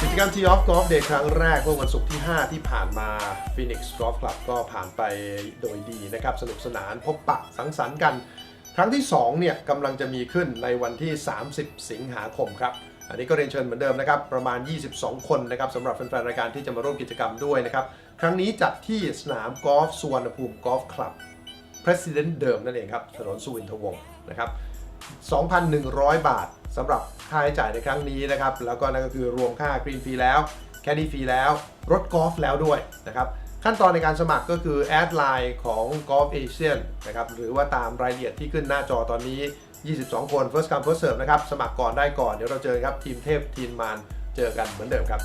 กิจกรรมทีออฟกอล์ฟเดย์ครั้งแรกเมื่อวันศุกร์ที่ 5 ที่ผ่านมา Phoenix Golf Club ก็ผ่านไปโดยดีนะครับ สนุกสนานพบปะสังสรรค์กัน ครั้งที่ 2 เนี่ยกำลังจะมีขึ้นในวันที่ 30 สิงหาคมครับ อันนี้ก็เรียนเชิญเหมือนเดิมนะครับประมาณ 22 คนนะครับสำหรับแฟนๆรายการที่จะมาร่วมกิจกรรมด้วยนะครับครั้งนี้จัดที่สนามกอล์ฟสุวรรณภูมิกอล์ฟคลับ President เดิมนั่นเองครับถนนสุวินทวงศ์นะครับ 2,100 บาทสำหรับค่าใช้จ่ายในครั้งนี้นะครับ แล้วก็นั่นก็คือรวมค่ากรีนฟรีแล้ว แคดดี้ฟรีแล้ว รถกอล์ฟแล้วด้วยนะครับ ขั้นตอนในการสมัครก็คือแอดไลน์ของ Golf Asian นะครับ หรือว่าตามรายละเอียดที่ขึ้นหน้าจอตอนนี้ 22 คน first come first serve นะครับ สมัครก่อนได้ก่อน เดี๋ยวเราเจอกันครับ ทีมเทพทีมมารเจอกันเหมือนเดิมครับ